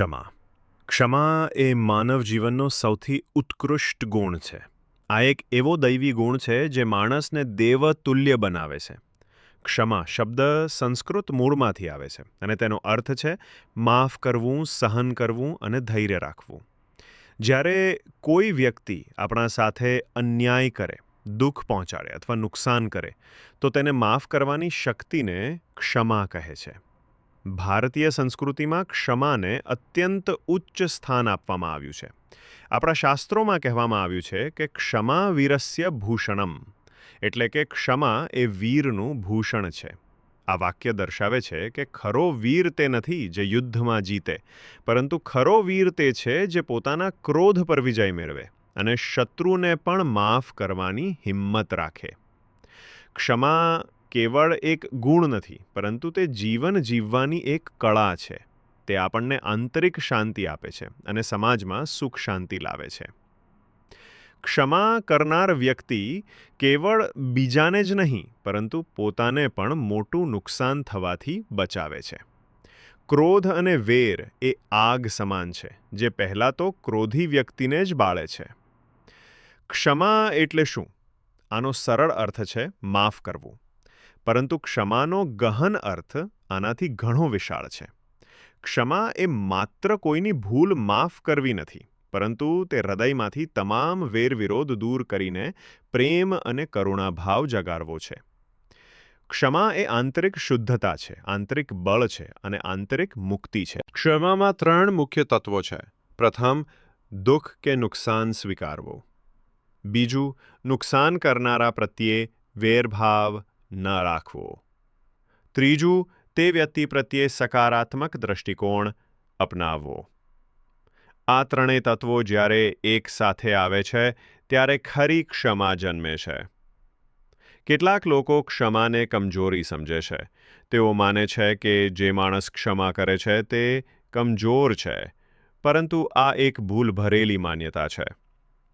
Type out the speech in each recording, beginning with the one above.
ક્ષમા. ક્ષમા એ માનવ જીવનનો સૌથી ઉત્કૃષ્ટ ગુણ છે. આ એક એવો દૈવી ગુણ છે જે માણસને દેવતુલ્ય બનાવે છે. ક્ષમા શબ્દ સંસ્કૃત મૂળમાંથી આવે છે અને તેનો અર્થ છે માફ કરવું, સહન કરવું અને ધૈર્ય રાખવું. જ્યારે કોઈ વ્યક્તિ આપણા સાથે અન્યાય કરે, દુઃખ પહોંચાડે અથવા નુકસાન કરે, તો તેને માફ કરવાની શક્તિને ક્ષમા કહે છે. ભારતીય સંસ્કૃતિમાં ક્ષમાને અત્યંત ઉચ્ચ સ્થાન આપવામાં આવ્યું છે. આપણા શાસ્ત્રોમાં કહેવામાં આવ્યું છે કે ક્ષમા વીરસ્ય ભૂષણમ, એટલે કે ક્ષમા એ વીરનું ભૂષણ છે. આ વાક્ય દર્શાવે છે કે ખરો વીર તે નથી જે યુદ્ધમાં જીતે, પરંતુ ખરો વીર તે છે જે પોતાના ક્રોધ પર વિજય મેળવે અને શત્રુને પણ માફ કરવાની હિંમત રાખે. ક્ષમા કેવળ એક ગુણ નથી, પરંતુ તે જીવન જીવવાની એક કળા છે. તે આપણને આંતરિક શાંતિ આપે છે અને સમાજમાં સુખ શાંતિ લાવે છે. ક્ષમા કરનાર વ્યક્તિ કેવળ બીજાને જ નહીં, પરંતુ પોતાને પણ મોટું નુકસાન થવાથી બચાવે છે. ક્રોધ અને વેર એ આગ સમાન છે, જે પહેલાં તો ક્રોધી વ્યક્તિને જ બાળે છે. ક્ષમા એટલે શું? આનો સરળ અર્થ છે માફ કરવું. પરંતુ ક્ષમાનો ગહન અર્થ આનાથી ઘણો વિશાળ છે. ક્ષમા એ માત્ર કોઈની ભૂલ માફ કરવી નથી, પરંતુ તે હૃદયમાંથી તમામ વેરવિરોધ દૂર કરીને પ્રેમ અને કરુણાભાવ જગાડવો છે. ક્ષમા એ આંતરિક શુદ્ધતા છે, આંતરિક બળ છે અને આંતરિક મુક્તિ છે. ક્ષમામાં ત્રણ મુખ્ય તત્વો છે. પ્રથમ, દુઃખ કે નુકસાન સ્વીકારવું. બીજું, નુકસાન કરનારા પ્રત્યે વેરભાવ ન રાખવો. ત્રીજું, તે વ્યક્તિ પ્રત્યે સકારાત્મક દૃષ્ટિકોણ અપનાવવો. આ ત્રણેય તત્વો જ્યારે એક સાથે આવે છે, ત્યારે ખરી ક્ષમા જન્મે છે. કેટલાક લોકો ક્ષમાને કમજોરી સમજે છે. તેઓ માને છે કે જે માણસ ક્ષમા કરે છે, તે કમજોર છે, પરંતુ આ એક ભૂલ ભરેલી માન્યતા છે.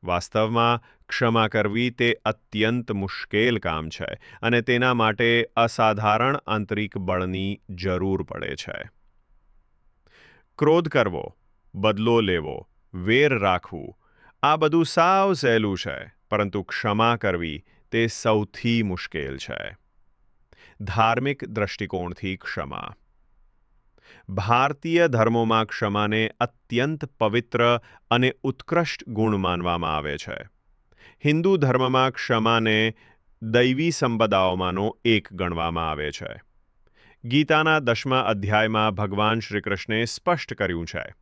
વાસ્તવમાં ક્ષમા કરવી તે અત્યંત મુશ્કેલ કામ છે અને તેના માટે અસાધારણ આંતરિક બળની જરૂર પડે છે. ક્રોધ કરવો, બદલો લેવો, વેર રાખવું, આ બધું સાવ સહેલું છે, પરંતુ ક્ષમા કરવી તે સૌથી મુશ્કેલ છે. ધાર્મિક દ્રષ્ટિકોણથી ક્ષમા. ભારતીય ધર્મોમાં ક્ષમાને અત્યંત પવિત્ર અને ઉત્કૃષ્ટ ગુણ માનવામાં આવે છે. હિન્દુ ધર્મમાં ક્ષમાને દૈવી સંપદાઓમાંનો એક ગણવામાં આવે છે. ગીતાના દશમા અધ્યાયમાં ભગવાન શ્રીકૃષ્ણે સ્પષ્ટ કર્યું છે.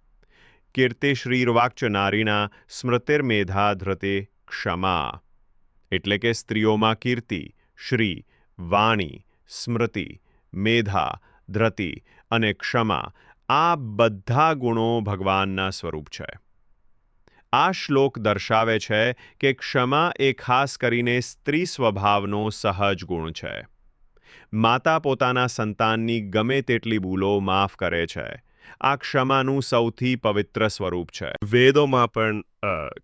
કીર્તિ શ્રીર્વાક્ચ નારીના સ્મૃતિર્મેધા ધૃતે ક્ષમા. એટલે કે સ્ત્રીઓમાં કીર્તિ, શ્રી, વાણી, સ્મૃતિ, મેધા, ધ્રતિ અને ક્ષમા આ બધા ગુણો ભગવાનના સ્વરૂપ છે. આ શ્લોક દર્શાવે છે કે ક્ષમા એ ખાસ કરીને સ્ત્રી સ્વભાવનો સહજ ગુણ છે. માતા પોતાના સંતાનની ગમે તેટલી ભૂલો માફ કરે છે. આ ક્ષમાનું સૌથી પવિત્ર સ્વરૂપ છે. વેદોમાં પણ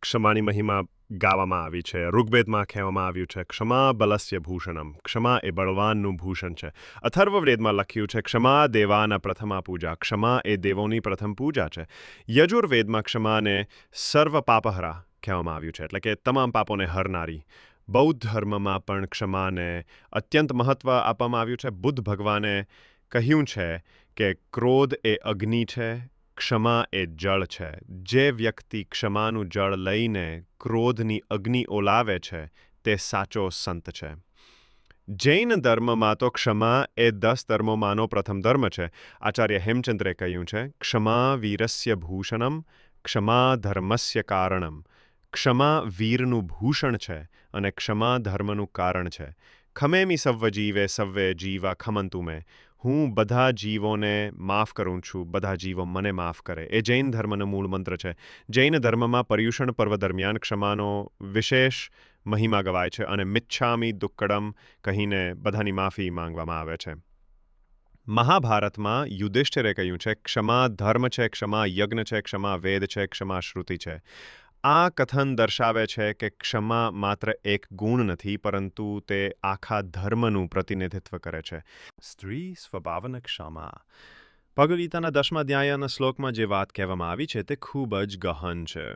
ક્ષમાની મહિમા ગાવામાં આવી છે. ઋગ્વેદમાં કહેવામાં આવ્યું છે, ક્ષમા બલસ્ય ભૂષણમ. ક્ષમા એ બળવાનનું ભૂષણ છે. અથર્વવેદમાં લખ્યું છે, ક્ષમા દેવાના પ્રથમા પૂજા. ક્ષમા એ દેવોની પ્રથમ પૂજા છે. યજુર્વેદમાં ક્ષમાને સર્વ પાપહરા કહેવામાં આવ્યું છે, એટલે કે તમામ પાપોને હરનારી. બૌદ્ધ ધર્મમાં પણ ક્ષમાને અત્યંત મહત્ત્વ આપવામાં આવ્યું છે. બુદ્ધ ભગવાને કહ્યું છે કે ક્રોધ એ અગ્નિ છે ક્ષમા એ જળ છે. જે વ્યક્તિ ક્ષમાનું જળ લઈને ક્રોધની અગ્નિ ઓલાવે છે, તે સાચો સંત છે. જૈન ધર્મમાં તો ક્ષમા એ દસ ધર્મોમાંનો પ્રથમ ધર્મ છે. આચાર્ય હેમચંદ્રે કહ્યું છે, ક્ષમા વીરસ્ય ભૂષણમ, ક્ષમા ધર્મસ્ય કારણમ. ક્ષમા વીરનું ભૂષણ છે અને ક્ષમા ધર્મનું કારણ છે. ખમેમી સવ્વ જીવે સવ્વે જીવા ખમંતુ મેં હું બધા જીવોને માફ કરું છું, બધા જીવો મને માફ કરે. એ જૈન ધર્મનો મૂળ મંત્ર છે. જૈન ધર્મમાં પર્યુષણ પર્વ દરમિયાન ક્ષમાનો વિશેષ મહિમા ગવાય છે અને મિચ્છામી દુક્કડમ કહીને બધાની માફી માંગવામાં આવે છે. મહાભારતમાં યુધિષ્ઠિરે કહ્યું છે, ક્ષમા ધર્મ છે, ક્ષમા યજ્ઞ છે, ક્ષમા વેદ છે, ક્ષમા શ્રુતિ છે. આ કથન દર્શાવે છે કે ક્ષમા માત્ર એક ગુણ નથી, પરંતુ તે આખા ધર્મનું પ્રતિનિધિત્વ કરે છે. સ્ત્રી સ્વભાવન ક્ષમા. ભગવગીતાના દસમા અધ્યાયના શ્લોકમાં જે વાત કહેવામાં આવી છે તે ખૂબ જ ગહન છે.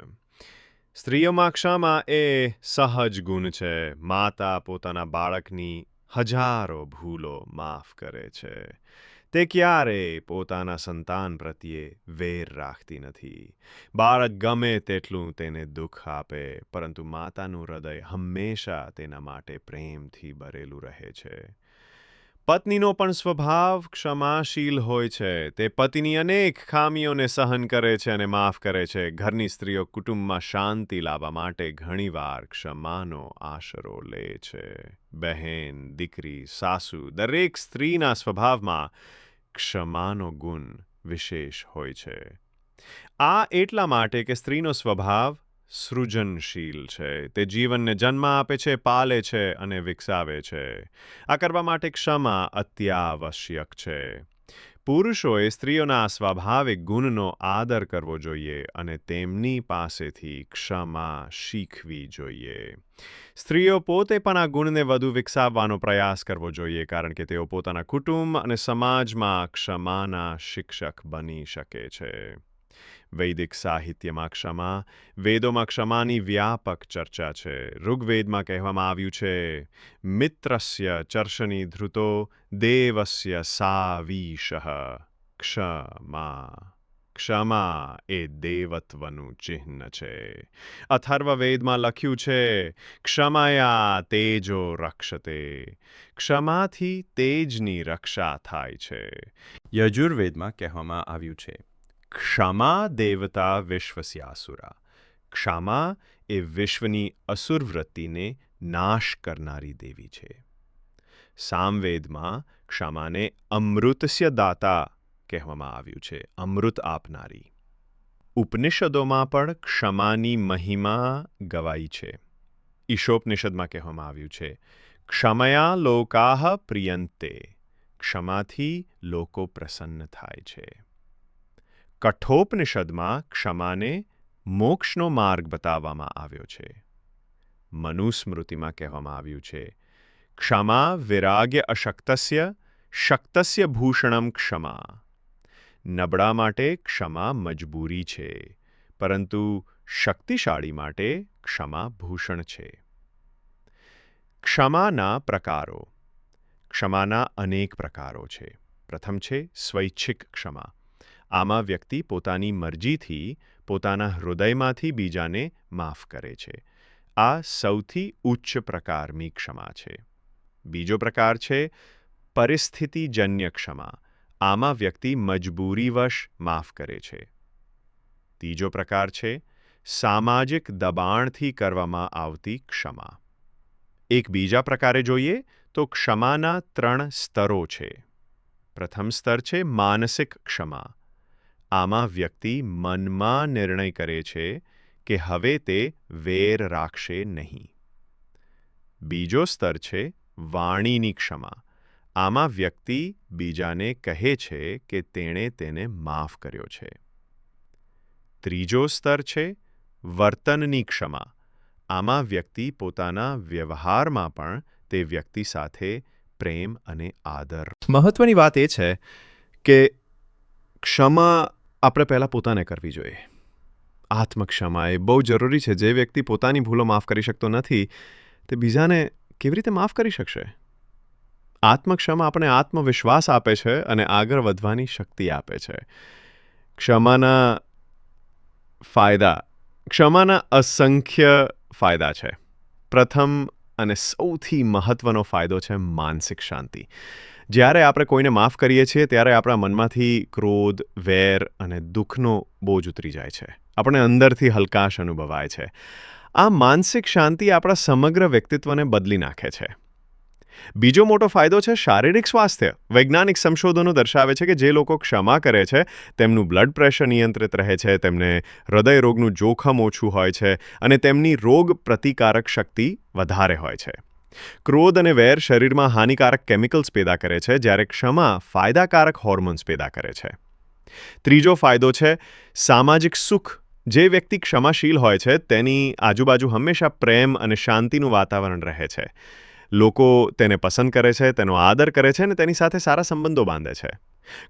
સ્ત્રીઓમાં ક્ષમા એ સહજ ગુણ છે. માતા પોતાના બાળકની હજારો ભૂલો માફ કરે છે. તે ક્યારેય પોતાના સંતાન પ્રત્યે વેર રાખતી નથી? બાળક ગમે તેટલું તેને દુઃખ આપે, પરંતુ માતાનું હૃદય હંમેશા તેના માટે પ્રેમથી ભરેલું રહે છે. પત્નીનો પણ સ્વભાવ ક્ષમાશીલ હોય છે. તે પતિની અનેક ખામીઓને સહન કરે છે અને માફ કરે છે. ઘરની સ્ત્રીઓ કુટુંબમાં શાંતિ લાવવા માટે ઘણીવાર ક્ષમાનો આશરો લે છે. બહેન, દીકરી, સાસુ દરેક સ્ત્રીના સ્વભાવમાં ક્ષમાનો ગુણ વિશેષ હોય છે. આ એટલા માટે કે સ્ત્રીનો સ્વભાવ સૃજનશીલ છે. તે જીવનને જન્મ આપે છે, પાલે છે અને વિકસાવે છે. આ કરવા માટે ક્ષમા અત્યાવશ્યક છે. પુરુષોએ સ્ત્રીઓના સ્વાભાવિક ગુણનો આદર કરવો જોઈએ અને તેમની પાસેથી ક્ષમા શીખવી જોઈએ. સ્ત્રીઓ પોતે પણ આ ગુણને વધુ વિકસાવવાનો પ્રયાસ કરવો જોઈએ કારણ કે તેઓ પોતાના કુટુંબ અને સમાજમાં ક્ષમાના શિક્ષક બની શકે છે. વૈદિક સાહિત્યમાં ક્ષમા વેદોમાં ક્ષમાની વ્યાપક ચર્ચા છે. ઋગ્વેદમાં કહેવામાં આવ્યું છે, મિત્રસ્ય ચર્ષની ધૃતો, દેવસ્ય સાવીશ. ક્ષમા. ક્ષમા એ દેવત્વનું ચિહ્ન છે. અથર્વવેદમાં લખ્યું છે, ક્ષમાયા તેજો રક્ષતે. ક્ષમાથી તેજની રક્ષા થાય છે. યજુર્વેદમાં કહેવામાં આવ્યું છે ક્ષમા દેવતા વિશ્વસ્યાસુરા ક્ષમા એ વિશ્વની અસુર વૃત્તિને નાશ કરનારી દેવી છે સામવેદમાં ક્ષમાને અમૃતસ્ય દાતા કહેવામાં આવ્યું છે અમૃત આપનારી ઉપનિષદોમાં પણ ક્ષમાની મહિમા ગવાઈ છે ઈશોપનિષદમાં કહેવામાં આવ્યું છે ક્ષમયા લોકાહ પ્રિયંતે ક્ષમાથી લોકો પ્રસન્ન થાય છે કઠોપનિષદમાં ક્ષમાને મોક્ષનો માર્ગ બતાવવામાં આવ્યો છે. મનુસ્મૃતિમાં કહેવામાં આવ્યું છે, ક્ષમા વિરાગ્ય અશક્તસ્ય, શક્તસ્ય ભૂષણમ ક્ષમા. નબળા માટે ક્ષમા મજબૂરી છે, પરંતુ શક્તિશાળી માટે ક્ષમા ભૂષણ છે. ક્ષમાના પ્રકારો. ક્ષમાના અનેક પ્રકારો છે. પ્રથમ છે સ્વૈચ્છિક ક્ષમા. આમાં વ્યક્તિ પોતાની મરજીથી પોતાના હૃદયમાંથી બીજાને માફ કરે છે. આ સૌથી ઉચ્ચ પ્રકારની ક્ષમા છે. બીજો પ્રકાર છે, પરિસ્થિતિજન્ય ક્ષમા. આમાં વ્યક્તિ મજબૂરીવશ માફ કરે છે. ત્રીજો પ્રકાર છે, સામાજિક દબાણથી કરવામાં આવતી ક્ષમા. એક બીજા પ્રકારે જોઈએ તો ક્ષમાના ત્રણ સ્તરો છે. પ્રથમ સ્તર છે માનસિક ક્ષમા. આમાં વ્યક્તિ મનમાં નિર્ણય કરે છે કે હવે તે વેર રાખશે નહીં. બીજો સ્તર છે વાણીની ક્ષમા. આમાં વ્યક્તિ બીજાને કહે છે કે તેણે તેને માફ કર્યો છે. ત્રીજો સ્તર છે વર્તનની ક્ષમા. આમાં વ્યક્તિ પોતાના વ્યવહારમાં પણ તે વ્યક્તિ સાથે પ્રેમ અને આદર. મહત્વની વાત એ છે કે ક્ષમા આપણે પહેલાં પોતાને કરવી જોઈએ. આત્મક્ષમા એ બહુ જરૂરી છે. જે વ્યક્તિ પોતાની ભૂલો માફ કરી શકતો નથી, તે બીજાને કેવી રીતે માફ કરી શકશે? આત્મક્ષમા આપણે આત્મવિશ્વાસ આપે છે અને આગળ વધવાની શક્તિ આપે છે. ક્ષમાના ફાયદા, ક્ષમાના અસંખ્ય ફાયદા છે. પ્રથમ અને સૌથી મહત્વનો ફાયદો છે માનસિક શાંતિ. જ્યારે આપણે કોઈને માફ કરીએ છીએ, ત્યારે આપણા મનમાંથી ક્રોધ, વેર અને દુઃખનો બોજ ઉતરી જાય છે. આપણે અંદરથી હલકાશ અનુભવાય છે. આ માનસિક શાંતિ આપણા સમગ્ર વ્યક્તિત્વને બદલી નાખે છે. બીજો મોટો ફાયદો છે શારીરિક સ્વાસ્થ્ય. વૈજ્ઞાનિક સંશોધનો દર્શાવે છે કે જે લોકો ક્ષમા કરે છે, તેમનું બ્લડ પ્રેશર નિયંત્રિત રહે છે, તેમને હૃદય રોગનું જોખમ ઓછું હોય છે અને તેમની રોગ પ્રતિકારક શક્તિ વધારે હોય છે. ક્રોધ અને વેર શરીરમાં હાનિકારક કેમિકલ્સ પેદા કરે છે, જ્યારે ક્ષમા ફાયદાકારક હોર્મોન્સ પેદા કરે છે. ત્રીજો ફાયદો છે, સામાજિક સુખ. જે વ્યક્તિ ક્ષમાશીલ હોય છે, તેની આજુબાજુ હંમેશા પ્રેમ અને શાંતિનું વાતાવરણ રહે છે. લોકો તેને પસંદ કરે છે, તેનો આદર કરે છે અને તેની સાથે સારા સંબંધો બાંધે છે.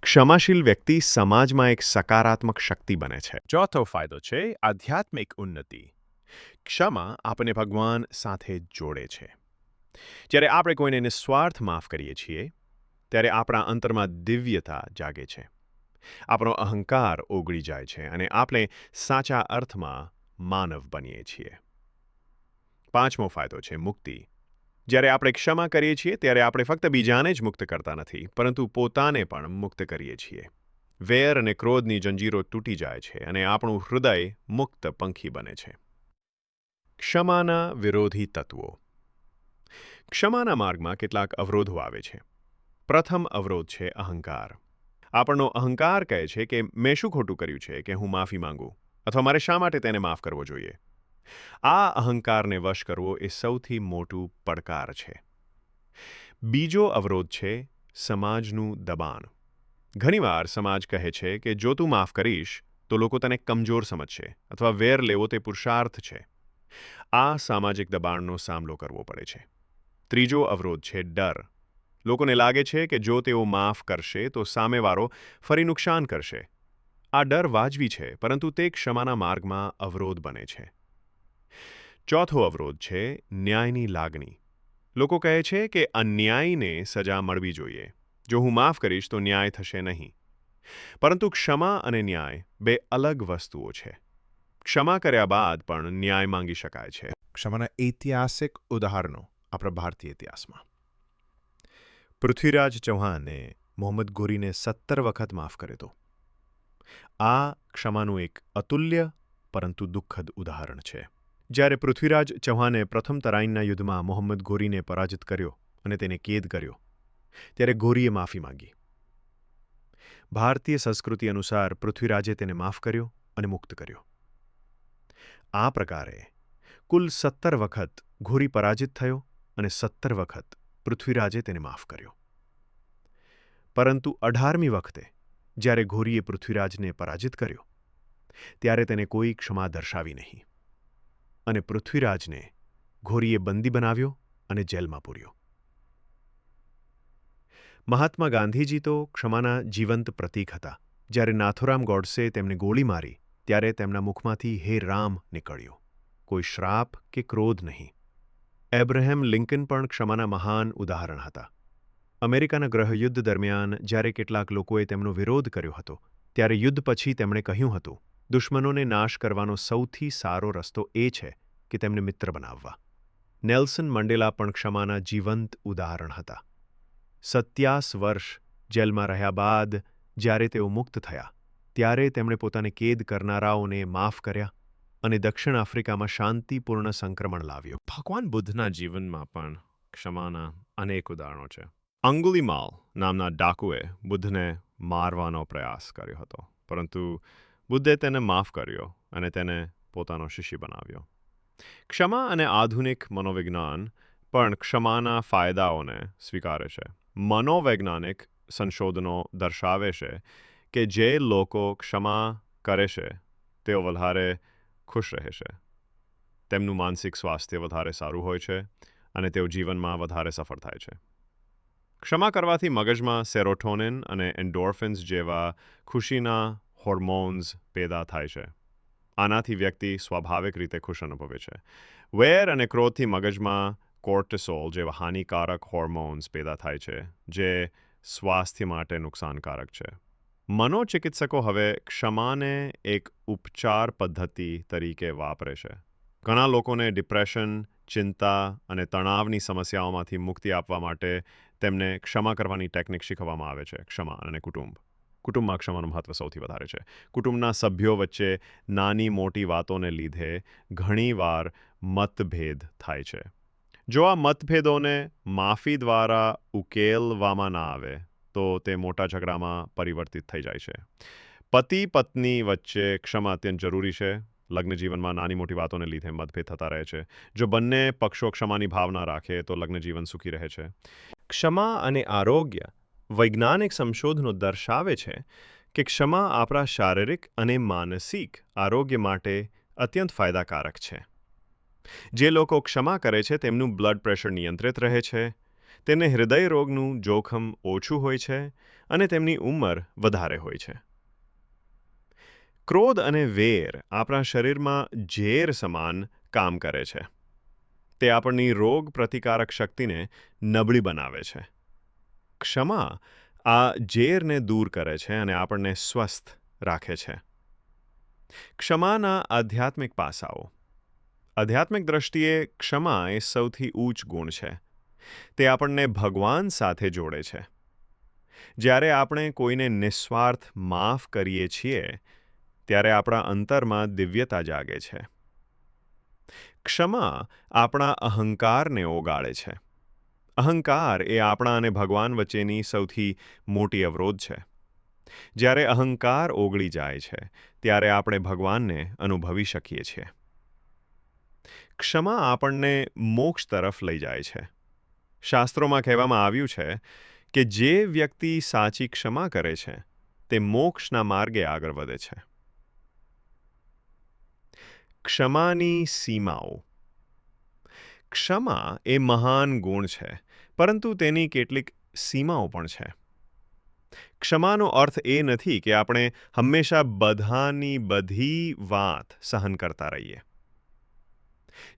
ક્ષમાશીલ વ્યક્તિ સમાજમાં એક સકારાત્મક શક્તિ બને છે. ચોથો ફાયદો છે, આધ્યાત્મિક ઉન્નતિ. ક્ષમા આપણને ભગવાન સાથે જોડે છે. જ્યારે આપણે કોઈને નિસ્વાર્થ માફ કરીએ છીએ, ત્યારે આપણા અંતરમાં દિવ્યતા જાગે છે. આપણો અહંકાર ઓગળી જાય છે અને આપણે સાચા અર્થમાં માનવ બનીએ છીએ. પાંચમો ફાયદો છે મુક્તિ. જ્યારે આપણે ક્ષમા કરીએ છીએ, ત્યારે આપણે ફક્ત બીજાને જ મુક્ત કરતા નથી, પરંતુ પોતાને પણ મુક્ત કરીએ છીએ. વેર અને ક્રોધની જંજીરો તૂટી જાય છે અને આપણું હૃદય મુક્ત પંખી બને છે. ક્ષમાના વિરોધી તત્વો. ક્ષમાના માર્ગમાં કેટલાક અવરોધો આવે છે. પ્રથમ અવરોધ છે અહંકાર. આપણનો અહંકાર કહે છે કે મેં શું ખોટું કર્યું છે કે હું માફી માંગુ? અથવા મારે શા માટે તેને માફ કરવો જોઈએ? આ અહંકારને વશ કરવો એ સૌથી મોટું પડકાર છે. બીજો અવરોધ છે સમાજનું દબાણ. ઘણીવાર સમાજ કહે છે કે જો તું માફ કરીશ, તો લોકો તને કમજોર સમજશે અથવા વેર લેવો તે પુરુષાર્થ છે. આ સામાજિક દબાણનો સામનો કરવો પડે છે. ત્રીજો અવરોધ છે ડર. લોકોને લાગે છે કે જો તેઓ માફ કરશે, તો સામેવાળો ફરી નુકસાન કરશે. આ ડર વાજબી છે, પરંતુ તે ક્ષમાના માર્ગમાં અવરોધ બને છે. ચોથો અવરોધ છે ન્યાયની લાગણી. લોકો કહે છે કે અન્યાયને સજા મળવી જોઈએ. જો હું માફ કરીશ, તો ન્યાય થશે નહીં. પરંતુ ક્ષમા અને ન્યાય બે અલગ વસ્તુઓ છે. ક્ષમા કર્યા બાદ પણ ન્યાય માંગી શકાય છે. ક્ષમાના ઐતિહાસિક ઉદાહરણો. આપણા ભારતીય ઇતિહાસમાં. પૃથ્વીરાજ ચૌહાણે મોહમ્મદ ગોરીને સત્તર વખત માફ કર્યો હતો. આ ક્ષમાનું એક અતુલ્ય, પરંતુ દુઃખદ ઉદાહરણ છે. જ્યારે પૃથ્વીરાજ ચૌહાણે પ્રથમ તરાઈનના યુદ્ધમાં મોહમ્મદ ગોરીને પરાજિત કર્યો અને તેને કેદ કર્યો, ત્યારે ગોરીએ માફી માંગી. ભારતીય સંસ્કૃતિ અનુસાર પૃથ્વીરાજે તેને માફ કર્યો અને મુક્ત કર્યો. આ પ્રકારે કુલ સત્તર વખત ઘોરી પરાજિત થયો અને સત્તર વખત પૃથ્વીરાજે તેને માફ કર્યો. પરંતુ અઢારમી વખતે, જ્યારે ઘોરીએ પૃથ્વીરાજને પરાજિત કર્યો, ત્યારે તેને કોઈ ક્ષમા દર્શાવી નહીં. અને પૃથ્વીરાજને ઘોરીએ બંદી બનાવ્યો અને જેલમાં પૂર્યો. મહાત્મા ગાંધીજી તો ક્ષમાના જીવંત પ્રતીક હતા. જ્યારે નાથુરામ ગોડસે તેમને ગોળી મારી, ત્યારે તેમના મુખમાંથી હે રામ નીકળ્યો. કોઈ શ્રાપ કે ક્રોધ નહીં. એબ્રાહેમ લિંકન પણ ક્ષમાના મહાન ઉદાહરણ હતા. અમેરિકાના ગ્રહયુદ્ધ દરમિયાન જ્યારે કેટલાક લોકોએ તેમનો વિરોધ કર્યો હતો, ત્યારે યુદ્ધ પછી તેમણે કહ્યું હતું, દુશ્મનોને નાશ કરવાનો સૌથી સારો રસ્તો એ છે કે તેમને મિત્ર બનાવવા. નેલ્સન મંડેલા પણ ક્ષમાના જીવંત ઉદાહરણ હતા. સત્યાસ વર્ષ જેલમાં રહ્યા બાદ જ્યારે તેઓ મુક્ત થયા, ત્યારે તેમણે પોતાને કેદ કરનારાઓને માફ કર્યા અને દક્ષિણ આફ્રિકામાં શાંતિપૂર્ણ સંક્રમણ લાવ્યું. ભગવાન બુદ્ધના જીવનમાં પણ ક્ષમાના અનેક ઉદાહરણો છે. અંગુલીમાલ નામના ડાકુએ બુદ્ધને મારવાનો પ્રયાસ કર્યો હતો, પરંતુ બુદ્ધે તેને માફ કર્યો અને તેને પોતાનો શિષ્ય બનાવ્યો. ક્ષમા અને આધુનિક મનોવિજ્ઞાન પણ ક્ષમાના ફાયદાઓને સ્વીકારે છે. મનોવૈજ્ઞાનિક સંશોધનો દર્શાવે છે કે જે લોકો ક્ષમા કરે છે, તેઓ વધારે ખુશ રહે છે. તેમનું માનસિક સ્વાસ્થ્ય વધારે સારું હોય છે અને તેઓ જીવનમાં વધારે સફળ થાય છે. ક્ષમા કરવાથી મગજમાં સેરોટોનિન અને એન્ડોર્ફિન્સ જેવા ખુશીના હોર્મોન્સ પેદા થાય છે. આનાથી વ્યક્તિ સ્વાભાવિક રીતે ખુશ અનુભવે છે. વેર અને ક્રોધથી મગજમાં કોર્ટિસોલ જેવા હાનિકારક હોર્મોન્સ પેદા થાય છે, જે સ્વાસ્થ્ય માટે નુકસાનકારક છે. મનોચિકિત્સકો હવે ક્ષમાને એક ઉપચાર પદ્ધતિ તરીકે વાપરે છે. ઘણા લોકોને ડિપ્રેશન, ચિંતા અને તણાવની સમસ્યાઓમાંથી મુક્તિ આપવા માટે તેમને ક્ષમા કરવાની ટેકનિક શીખવવામાં આવે છે, ક્ષમા અને કુટુંબ. કુટુંબમાં ક્ષમાનું મહત્વ સૌથી વધારે છે. કુટુંબના સભ્યો વચ્ચે નાની મોટી વાતોને લીધે ઘણીવાર મતભેદ થાય છે. જો આ મતભેદોને માફી દ્વારા ઉકેલવામાં ના આવે તો તે મોટા ઝઘડામાં પરિવર્તિત થઈ જાય છે. પતિ પત્ની વચ્ચે ક્ષમા અત્યંત જરૂરી છે. લગ્ન જીવનમાં નાની મોટી વાતોને લીધે મતભેદ થતા રહે છે. જો બંને પક્ષો ક્ષમાની ભાવના રાખે તો લગ્ન જીવન સુખી રહે છે. ક્ષમા અને આરોગ્ય વૈજ્ઞાનિક સંશોધનો દર્શાવે છે કે ક્ષમા આપણા શારીરિક અને માનસિક આરોગ્ય માટે અત્યંત ફાયદાકારક છે. જે લોકો ક્ષમા કરે છે તેમનું બ્લડ પ્રેશર નિયંત્રિત રહે છે. તેને હૃદય રોગનું જોખમ ઓછું હોય છે અને તેમની ઉંમર વધારે હોય છે. ક્રોધ અને વેર આપણા શરીરમાં ઝેર સમાન કામ કરે છે. તે આપણની રોગ પ્રતિકારક શક્તિને નબળી બનાવે છે. ક્ષમા આ ઝેરને દૂર કરે છે અને આપણને સ્વસ્થ રાખે છે. ક્ષમાના આધ્યાત્મિક પાસાઓ. આધ્યાત્મિક દ્રષ્ટિએ ક્ષમા એ સૌથી ઊંચ ગુણ છે. તે આપણને ભગવાન સાથે જોડે છે. જ્યારે આપણે કોઈને નિસ્વાર્થ માફ કરીએ છીએ, ત્યારે આપણા અંતરમાં દિવ્યતા જાગે છે. ક્ષમા આપણા અહંકારને ઓગાળે છે. અહંકાર એ આપણા અને ભગવાન વચ્ચેની સૌથી મોટી અવરોધ છે. જ્યારે અહંકાર ઓગળી જાય છે, ત્યારે આપણે ભગવાનને અનુભવી શકીએ છીએ. ક્ષમા આપણને મોક્ષ તરફ લઈ જાય છે. શાસ્ત્રોમાં કહેવામાં આવ્યું છે કે જે વ્યક્તિ સાચી ક્ષમા કરે છે, તે મોક્ષના માર્ગે આગળ વધે છે. ક્ષમાની સીમાઓ. ક્ષમા એ મહાન ગુણ છે, પરંતુ તેની કેટલીક સીમાઓ પણ છે. ક્ષમાનો અર્થ એ નથી કે આપણે હંમેશા બધાની બધી વાત સહન કરતા રહીએ.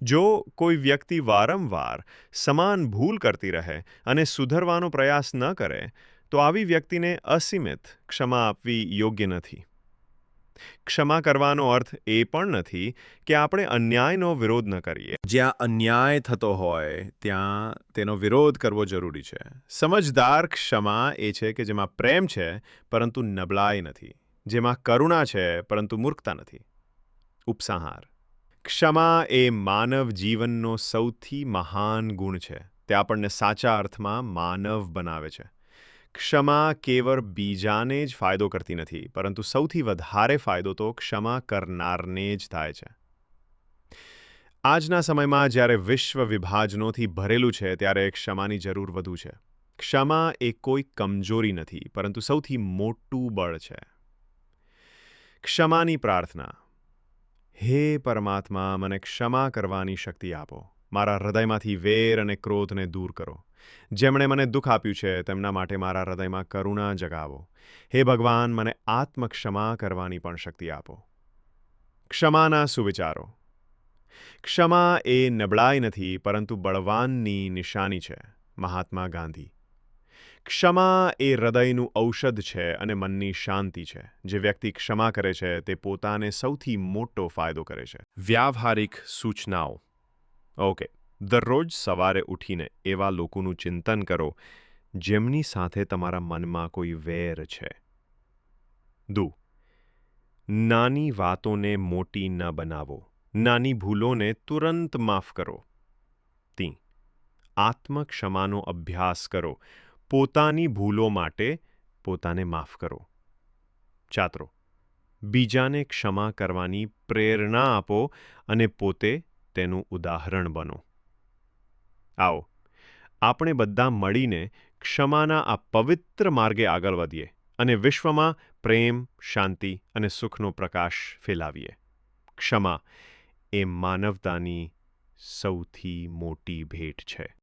જો કોઈ વ્યક્તિ વારંવાર સમાન ભૂલ કરતી રહે અને સુધરવાનો પ્રયાસ ન કરે, તો આવી વ્યક્તિને અસીમિત ક્ષમા આપવી યોગ્ય નથી. ક્ષમા કરવાનો અર્થ એ પણ નથી કે આપણે અન્યાયનો વિરોધ ન કરીએ. જ્યાં અન્યાય થતો હોય, ત્યાં તેનો વિરોધ કરવો જરૂરી છે. સમજદાર ક્ષમા એ છે કે જેમાં પ્રેમ છે, પરંતુ નબળાઈ નથી. જેમાં કરુણા છે, પરંતુ મૂર્ખતા નથી. ઉપસંહાર. ક્ષમા એ માનવ જીવનનો સૌથી મહાન ગુણ છે. તે આપણને સાચા અર્થમાં માનવ બનાવે છે. ક્ષમા કેવળ બીજાને જ ફાયદો કરતી નથી, પરંતુ સૌથી વધારે ફાયદો તો ક્ષમા કરનારને જ થાય છે. આજના સમયમાં જ્યારે વિશ્વ વિભાજનોથી ભરેલું છે, ત્યારે ક્ષમાની જરૂર વધુ છે. ક્ષમા એ કોઈ કમજોરી નથી, પરંતુ સૌથી મોટું બળ છે. ક્ષમાની પ્રાર્થના. હે પરમાત્મા, મને ક્ષમા કરવાની શક્તિ આપો. મારા હૃદયમાંથી વેર અને ક્રોધને દૂર કરો. જેમણે મને દુઃખ આપ્યું છે, તેમના માટે મારા હૃદયમાં કરુણા જગાવો. હે ભગવાન, મને આત્મક્ષમા કરવાની પણ શક્તિ આપો. ક્ષમાના સુવિચારો. ક્ષમા એ નબળાઈ નથી, પરંતુ બળવાનની નિશાની છે. મહાત્મા ગાંધી. ક્ષમા એ હૃદયનું ઔષધ છે અને મનની શાંતિ છે. જે વ્યક્તિ ક્ષમા કરે છે, તે પોતાને સૌથી મોટો ફાયદો કરે છે. વ્યાવહારિક સૂચનાઓ. ઓકે દરરોજ સવારે ઉઠીને એવા લોકોનું ચિંતન કરો, જેમની સાથે તમારા મનમાં કોઈ વેર છે. દુ, નાની વાતોને મોટી ન બનાવો. નાની ભૂલોને તુરંત માફ કરો. તી, આત્મક્ષમાનો અભ્યાસ કરો. પોતાની ભૂલો માટે પોતાને માફ કરો. ચાત્રો બીજાને ક્ષમા કરવાની પ્રેરણા આપો અને પોતે તેનું ઉદાહરણ બનો. આવો, આપણે બધા મળીને ક્ષમાના આ પવિત્ર માર્ગે આગળ વધીએ અને વિશ્વમાં પ્રેમ, શાંતિ અને સુખનો પ્રકાશ ફેલાવીએ. ક્ષમા એ માનવતાની સૌથી મોટી ભેટ છે.